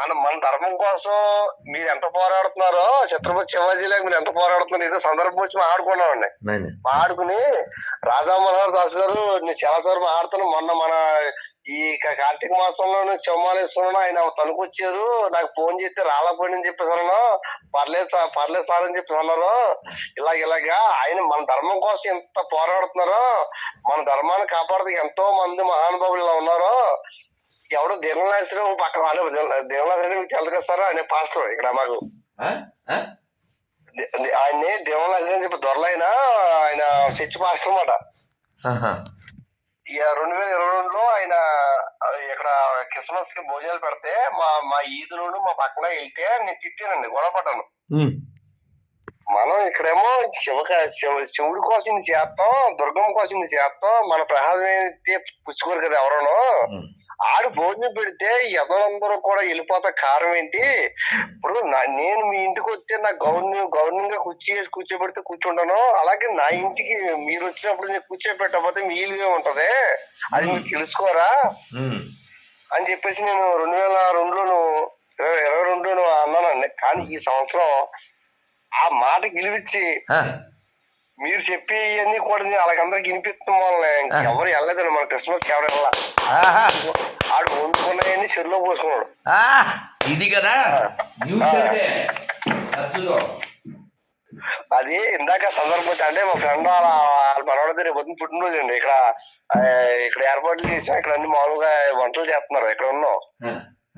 మన మన ధర్మం కోసం మీరు ఎంత పోరాడుతున్నారో ఛత్రపతి శివాజీలాగా మీరు ఎంత పోరాడుతున్నారు ఏదో సందర్భం వచ్చి మాట్లాడుకున్నామండి నాయన మాట్లాడుకుని రాధా మనోహర్ దాస్ గారు నేను చాలా సార్లు మాట్లాడుతున్నాను మొన్న మన ఈ కార్తీక మాసంలో శివమాలేశ్వరం ఆయన తణుకొచ్చారు నాకు ఫోన్ చేస్తే రాలపోయింది అని చెప్పేసి అన్నాను పర్లేదు సార్ పర్లేదు సార్ అని చెప్పేసి అన్నారు ఇలాగ ఇలాగా ఆయన మన ధర్మం కోసం ఎంత పోరాడుతున్నారో మన ధర్మాన్ని కాపాడదు ఎంతో మంది మహానుభావులు ఇలా ఉన్నారో ఎవడో దేవనాశ్వరం పక్కన వాళ్ళు కదా సార్ ఆయన పాస్టర్ ఇక్కడ మాకు. ఆయన్ని అని చెప్పి దొరలైన ఆయన చర్చి పాస్టర్ అన్నమాట. రెండు వేల ఇరవై రెండులో ఆయన ఇక్కడ క్రిస్మస్కి భోజనాలు పెడితే మా మా ఈదులోను మా పక్కన వెళ్తే నేను తిట్టానండి గొడవ పడ్డాను. మనం ఇక్కడేమో శివ శివ- శివుడి కోసం చేస్తాం దుర్గమ్మ కోసం చేస్తాం మన ప్రసాదం అయితే పుచ్చుకోరు కదా ఎవరోనో. ఆడు భోజనం పెడితే ఎదలందరూ కూడా వెళ్ళిపోతా కారణం ఏంటి? ఇప్పుడు నేను మీ ఇంటికి వస్తే నా గౌరవం గౌరవంగా కుర్చీ వేసి కూర్చోబెడితే కూర్చుంటాను. అలాగే నా ఇంటికి మీరు వచ్చినప్పుడు నేను కూర్చోబెట్టకపోతే మీ ఇల్లు ఉంటది అది మీరు తెలుసుకోరా? అని చెప్పేసి నేను రెండు వేల రెండులోను ఇరవై ఇరవై రెండులోను అన్నానండి కానీ ఈ సంవత్సరం ఆ మాట గెలిపించి మీరు చెప్పి ఇవన్నీ కూడా నేను అలాగందరికి వినిపిస్తాం వల్ల ఎవరు వెళ్ళలేదండి మన క్రిస్మస్ ఎవరు వెళ్ళా ఆడు వండుకున్నాయని చెరులో పోసుకున్నాడు. ఇది కదా. అది ఇందాక సందర్భం అంటే మా ఫ్రెండ్ వాళ్ళ వాళ్ళ మనవాడి రేపు పొద్దున్న పుట్టినరోజు అండి. ఇక్కడ ఇక్కడ ఏర్పాట్లు చేసాం ఇక్కడ అన్ని మామూలుగా వంటలు చేస్తున్నారు. ఇక్కడ ఉన్నాం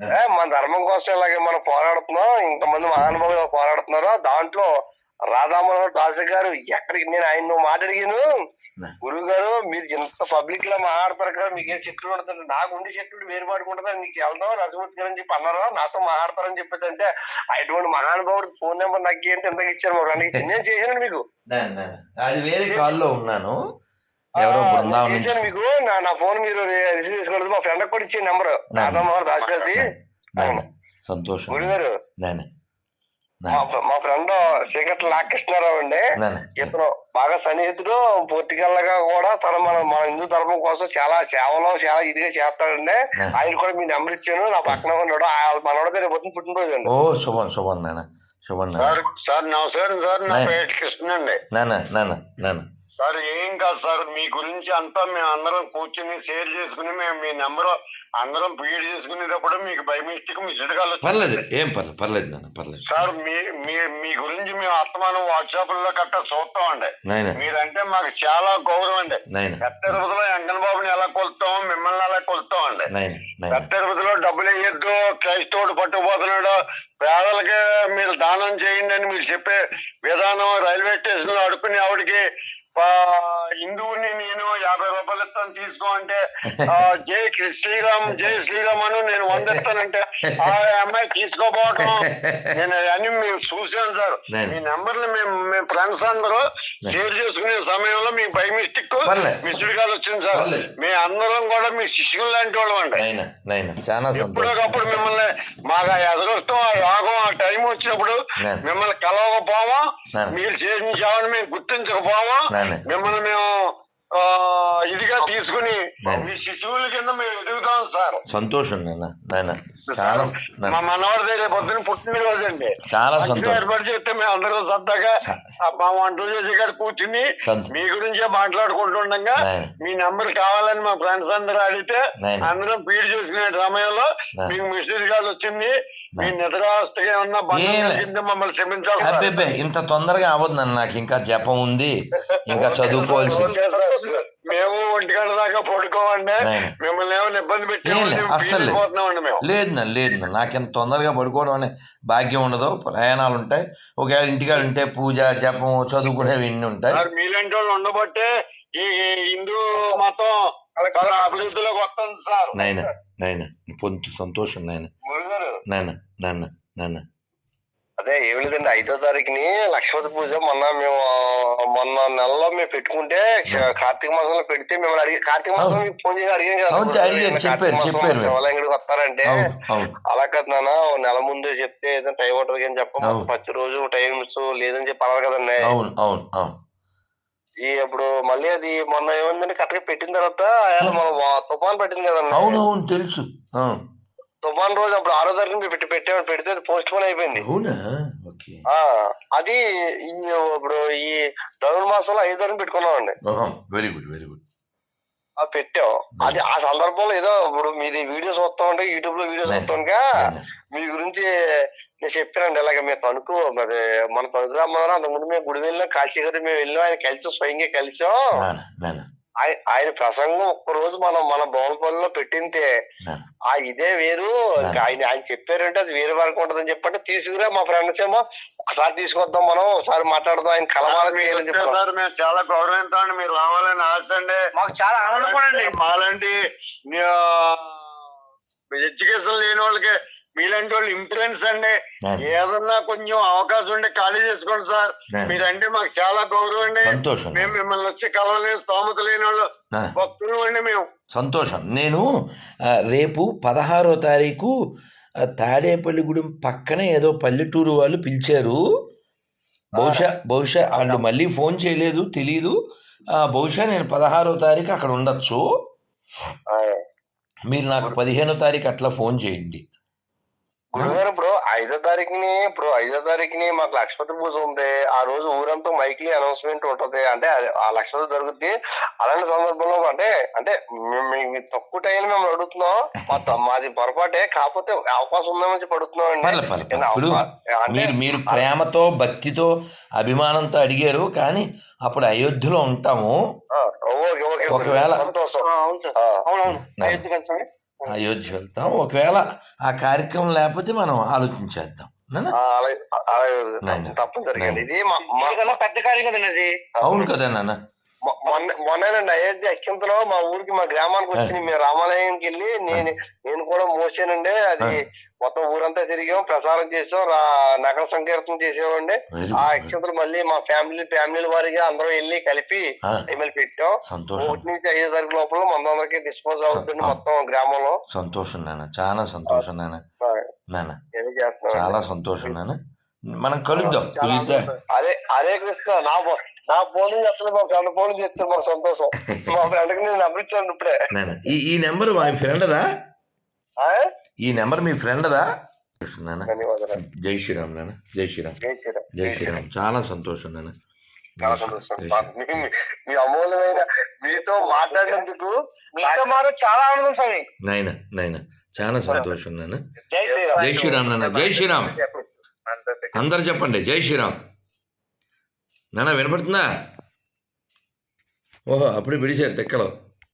ఏ, మన ధర్మం కోసం ఇలాగే మనం పోరాడుతున్నాం. ఇంతమంది మహానుభావులు పోరాడుతున్నారు. దాంట్లో రాధామోహన్ దాస్ గారు ఎక్కడికి నేను ఆయన నువ్వు మాట అడిగాను. గురువు గారు మీరు ఇంత పబ్లిక్లో మాట్లాడతారు కదా మీకు చెట్లు ఉంటుంది నాకు ఉండి చెట్లు వేరు పాడుకుంటుందా నీకు వెళ్దాం నరసింహూర్తి గారు అని చెప్పి అన్నారు? నాతో మాట్లాడతారని చెప్పేసి అంటే అటువంటి మహానుభావుడు ఫోన్ నెంబర్ నాకు ఏంటి ఎంతకి ఇచ్చారు? మా ఫ్రెండ్కి నేను చేశాను మీకు. అది వేరే కాల్లో ఉన్నాను. చేశాను మీకు. నా నా ఫోన్ మీరు రిసీవ్ చేసుకోలేదు. మా ఫ్రెండ్ కూడా ఇచ్చే నెంబర్ రాధామోహన్ దాస్ గారిది. సంతోషం. గురువు గారు నాయన మా మా ఫ్రెండ్ శ్రీకట్ల నాగకృష్ణారావు అండి. ఇతను బాగా సన్నిహితుడు పొలిటికల్గా కూడా తన మన మన హిందూ ధర్మం కోసం చాలా సేవలో చాలా ఇదిగా చేస్తాడండి. ఆయన కూడా మీ నెంబర్ ఇచ్చాను. నా పక్కన ఉన్నాడు. ఆ మనోడి రేపు పొద్దున్న పుట్టినరోజు అండి. ఓ శుభం శుభం నాన్న. శుభం సార్ సార్ నమస్కారం సార్. నా నే- పేరు కృష్ణ అండి. నాన్న నాన్న నాన్న. సార్ ఏం కాదు సార్ మీ గురించి అంతా మేము అందరం కూర్చుని షేర్ చేసుకుని మేము మీ నెంబర్ అందరం ఫీడ్ చేసుకునేటప్పుడు మీకు బై మిస్టేక్ మీ సిడకాలు పర్లేదు ఏం పర్లేదు పర్లేదు నాన్న పర్లేదు. సార్ మీ మీ మీ గురించి మేము అత్తమానం వాట్సాప్లో కట్ట చూస్తాం అండి. నాయన. మీరంటే మాకు చాలా గౌరవం అండి. నాయన. పెద్ద తిరుపతిలో వెంకన్న బాబుని ఎలా కొలుస్తాం మిమ్మల్ని ఎలా కొలుస్తాం అండి. నాయన పెద్ద నాయన. తిరుపతిలో డబ్బులు వేయొద్దు క్రైస్తవుడు పట్టుకుపోతున్నాడు పేదలకి మీరు దానం చేయండి అని మీరు చెప్పే విధానం రైల్వే స్టేషన్లో అడుక్కుని ఆవిడకి హిందువుని నేను యాభై రూపాయలు ఇస్తాను తీసుకో అంటే ఆ, జై శ్రీరామ్ జై శ్రీరామ్ అను నేను వంద ఇస్తానంటే ఆ అమ్మాయి తీసుకోపోవటం నేను అన్ని మేము చూసాను సార్. మీ నెంబర్లు మేము మేము ఫ్రెండ్స్ అందరూ షేర్ చేసుకునే సమయంలో మీకు బై మిస్టేక్. మిస్డ్ కాల్ వచ్చింది సార్. మీ అందరం కూడా మీ శిష్యులు లాంటి వాళ్ళం అండి ఎప్పటికప్పుడు మిమ్మల్ని మాకు ఆ ఎదరొస్తాం ఆ యోగం ఆ టైం వచ్చినప్పుడు. మిమ్మల్ని కలవకపోవా. మీరు చేసిన సేవను మేము గుర్తించకపోవా. మిమ్మల్ని మేము ఇదిగా తీసుకుని. మీ శిశువుల కింద మేము ఎదుగుతాం సార్ సంతోషం నాన్న నాయన చాలా మా మనవాడి దగ్గర పొద్దున పుట్టినరోజు అండి చాలా సంతోషం ఏర్పాటు చేస్తే మేము అందరం సరదాగా మా వంటలు చేసే కాడ కూర్చుని మీ గురించే మాట్లాడుకుంటుండగా. మీ నంబర్ కావాలని మా ఫ్రెండ్స్ అందరూ అడిగితే. అందరం ఫీడ్ చేసుకునే సమయంలో. మీకు మిస్టరీ కాల్ వచ్చింది నేను. అబ్బే ఇంత తొందరగా అవ్వదు నాన్న నాకు ఇంకా జపం ఉంది. ఇంకా చదువుకోవాల్సి. మేము ఒంటి గంట దాకా పడుకోమండి. నేను. మిమ్మల్ని ఏమైనా ఇబ్బంది ఏలే, అస్సలు పెట్టి లేదు. లేదు. నా లేదు నా నాకు ఇంత తొందరగా పడుకోవడం అనే భాగ్యం ఉండదు. ప్రయాణాలు ఉంటాయి. ఒకవేళ ఇంటికాడ ఉంటే పూజ జపం చదువుకునేవి ఇన్ని ఉంటాయి. మీలాంటి వాళ్ళు ఉండబట్టే ఈ హిందూ మతం అభివృద్ధిలోకి వస్తుంది సార్. నాయన నాయన పొంతు సంతోషం నాయన నాన్న నాన్న అదే ఏం లేదండి ఐదో తారీఖుని లక్ష్మీ పూజ మొన్న మేము మొన్న నెలలో మేము పెట్టుకుంటే కార్తీక మాసంలో పెడితే మిమ్మల్ని అడిగి కార్తీక మాసం ఫోన్ చేసి అడిగాం కదా వస్తారంటే అలా కదా నాన్న నెల ముందే చెప్తే ఏదైనా టైం ఉంటుంది అని చెప్ప. ప్రతి రోజు టైమ్స్ లేదని చెప్పి అన్నారు కదండి. ఈ ఇప్పుడు మళ్ళీ అది మొన్న ఏమైందంటే కరెక్ట్గా పెట్టిన తర్వాత మన తుఫాన్ పెట్టింది కదండి. అవును అవును తెలుసు. తుఫాన్ రోజు అప్పుడు ఆరో తారీఖు పెట్టి పెట్టాము పెడితే పోస్ట్ పోన్ అయిపోయింది. అవునా? ఓకే. ఆ అది ఇప్పుడు ఈ ధనుర్ మాసంలో ఐదో తారీఖు పెట్టుకున్నామండి. Very good very good. ఆ పెట్టాం. అది ఆ సందర్భంలో ఏదో ఇప్పుడు మీది వీడియోస్ వస్తా ఉంటే యూట్యూబ్లో వీడియోస్ వస్తుండగా మీ గురించి నేను చెప్పానండి ఇలాగ మేము తణుకు మరి మన తణుకు రామన్నారు అంతకుముందు మేము గుడి వెళ్ళినా కాశీ గారు మేము వెళ్ళాం ఆయన కలిసి స్వయంగా కలిసాం. ఆయన ప్రసంగం ఒక్క రోజు మనం మన బౌలపల్లిలో పెట్టింటే నాన్న ఆ ఇదే వేరు. ఆయన ఆయన చెప్పారంటే అది వేరే వరకు ఉంటదని చెప్పంటే తీసుకురా మా ఫ్రెండ్స్ ఏమో ఒకసారి తీసుకొద్దాం మనం ఒకసారి మాట్లాడదాం ఆయన చెప్పారు. సార్ మేము చాలా గౌరవిస్తామండి మీరు రావాలని ఆశ అండి మాకు చాలా ఆనందం అండి. మాలాంటి ఎడ్యుకేషన్ లేని వాళ్ళకి మీలాంటి వాళ్ళు ఇన్ఫ్లుయెన్స్ అండి. ఏదన్నా కొంచెం అవకాశం ఉంటే ఖాళీ చేసుకోండి సార్. మీరంటే మాకు చాలా గౌరవం అండి. సంతోషం. మేము మిమ్మల్ని వచ్చి కలవలేని స్తోమత లేని వాళ్ళు. భక్తులు అండి మేము. సంతోషం. నేను రేపు పదహారో తారీఖు తాడేపల్లిగూడెం పక్కనే ఏదో పల్లెటూరు వాళ్ళు పిలిచారు. బహుశా బహుశా వాళ్ళు మళ్ళీ ఫోన్ చేయలేదు తెలీదు. బహుశా నేను పదహారో తారీఖు అక్కడ ఉండొచ్చు. మీరు నాకు పదిహేనో తారీఖు అట్లా ఫోన్ చేయండి. గురుగారు ఇప్పుడు ఐదో తారీఖుని ఇప్పుడు ఐదో తారీఖుని మాకు లక్ష్మీ పూజ ఉంది. ఆ రోజు ఊరంతా మైక్లీ అనౌన్స్మెంట్ ఉంటది. అంటే ఆ లక్ష్మీ జరుగుద్ది అలాంటి సందర్భంలో అంటే అంటే తక్కువ టైం మేము అడుగుతున్నాం. మాది పొరపాటే. కాకపోతే అవకాశం ఇప్పుడు అంటే మీరు మీరు ప్రేమతో భక్తితో అభిమానంతో అడిగారు. కానీ అప్పుడు అయోధ్యలో ఉంటాము. ఆ, ఓకే ఓకే ఒకవేళ- అవునవును. అయోధ్య వెళ్తాం ఒకవేళ ఆ కార్యక్రమం లేకపోతే మనం ఆలోచించేద్దాం. తప్పనిసరిగా. ఇది పెద్ద కార్యం కదండి అవును కదా నాన్న మొన్నేనండి అయోధ్య అత్యంతలో మా ఊరికి మా గ్రామానికి వచ్చింది. మేము రామాలయంకి వెళ్ళి నేను నేను కూడా మోసానండి. అది మొత్తం ఊరంతా తిరిగాం ప్రసారం చేసాం నగర సంకీర్తన చేసామండి ఆ అత్యంతలు మళ్ళీ మా ఫ్యామిలీ ఫ్యామిలీ వారిగా అందరం వెళ్ళి కలిపి ఎమ్మెల్యే పెట్టాం. ఒకటి నుంచి ఐదో తారీఖు లోపల మందరికి డిస్పోజ్ అవుతుంది. మొత్తం గ్రామంలో. సంతోషం నాన్న. చాలా సంతోషం నాన్న. చాలా సంతోషం నాన్న. మనం కలుద్దాం. అదే హరే కృష్ణ నా నా ఫోన్ చేస్తుంది మా ఫ్రెండ్ ఫోన్ చేస్తే మాకు సంతోషం. మా ఫ్రెండ్కి నేను నమ్మించాను ఇప్పుడే. నాన్న ఈ ఈ నెంబర్ మీ ఫ్రెండ్దా ఆ? ఈ నెంబర్ మీ ఫ్రెండ్దా నాన్న ధన్యవాదాలు. జై శ్రీరామ్ నాన్న జై శ్రీరామ్. జై శ్రీరామ్. జై శ్రీరామ్. చాలా సంతోషం నాన్న చాలా సంతోషం. మా- అమూల్యమైన మీతో మాట్లాడినందుకు మీతో చాలా ఆనందం స్వామి. నాయన నాయన. చాలా సంతోషం నాన్న జై శ్రీరామ్. నాన్న జై శ్రీరామ్. అందరు చెప్పండి. జై శ్రీరామ్. నాన్న వినపడుతుందా? ఓహో అప్పుడే పిడిచారు తెక్కలో.